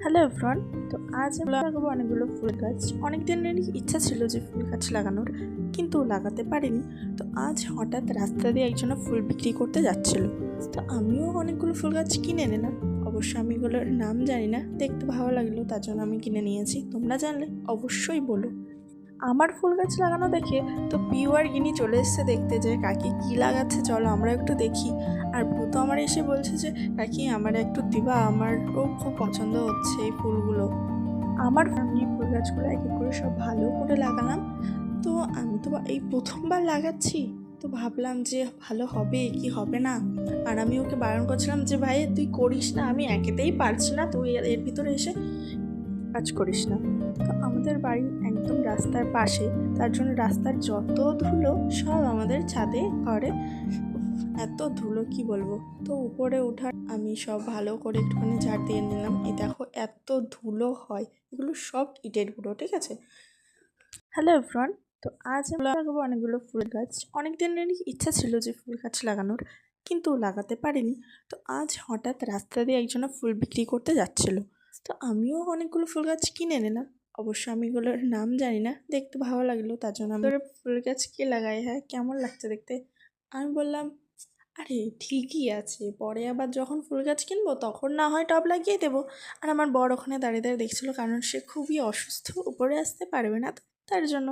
Hello everyone তো আজ আমি লাগাবো অনেকগুলো ফুল গাছ। অনেক দিনের ইচ্ছা ছিল যে ফুল গাছ লাগানোর, কিন্তু লাগাতে পারিনি। তো আজ হঠাৎ রাস্তা দিয়ে একজন ফুল বিক্রি করতে যাচ্ছিল। তো আমিও অনেকগুলো ফুল গাছ কিনে নিলাম। অবশ্য আমি এগুলোর নাম জানি না। দেখতে ভালো লাগল, তার জন্য আমি কিনে নিয়েছি। তোমরা জানলে অবশ্যই বলো। আমার ফুল গাছ লাগানো দেখে তো পিউ আর গিনি চলে এসছে দেখতে যে, কাকি, কী লাগাচ্ছে? চলো আমরা একটু দেখি। আর ভূত আমার এসে বলছে যে, কাকি, আমার একটু দিবা? আমারও খুব পছন্দ হচ্ছে এই ফুলগুলো। আমার আমি ফুল গাছগুলো এক এক করে সব ভালো করে লাগালাম। তো আমি তো এই প্রথমবার লাগাচ্ছি। তো ভাবলাম যে, ভালো হবে, কি হবে না? আর আমি ওকে বারণ করছিলাম যে, ভাই, তুই করিস না, আমি একেতেই পারছি না। তুই এর ভিতরে এসে কাজ করিস না। তো আমাদের বাড়ি একদম রাস্তার পাশে। তার জন্য রাস্তার যত ধুলো সব আমাদের ছাদে, ঘরে। এত ধুলো, কি বলব? তো উপরে ওঠার আমি সব ভালো করে একটুখানি ঝাড় দিয়ে নিলাম। এই দেখো এত ধুলো হয়। এগুলো সব ইটের গুঁড়ো, ঠিক আছে? হ্যালো এভরিওয়ান তো আজ আমরা লাগাবো অনেকগুলো ফুল গাছ। অনেক দিনেরই ইচ্ছা ছিল যে ফুল গাছ লাগানোর, কিন্তু লাগাতে পারিনি। তো আজ হঠাৎ রাস্তা দিয়ে একজন ফুল বিক্রি করতে যাচ্ছিল। তো আমিও অনেকগুলো ফুল গাছ কিনে নিলাম। অবশ্য আমি এগুলোর নাম জানি না। দেখতে ভালো লাগল, তার জন্য আমি ফুল গাছ কে লাগাই হ্যাঁ কেমন লাগছে দেখতে? আমি বললাম, আরে, ঠিকই আছে। পরে আবার যখন ফুল গাছ কিনবো, তখন না হয় টব লাগিয়ে দেবো। আর আমার বড় ওখানে দাঁড়িয়ে দাঁড়িয়ে দেখছিলো, কারণ সে খুবই অসুস্থ, উপরে আসতে পারবে না তার জন্য।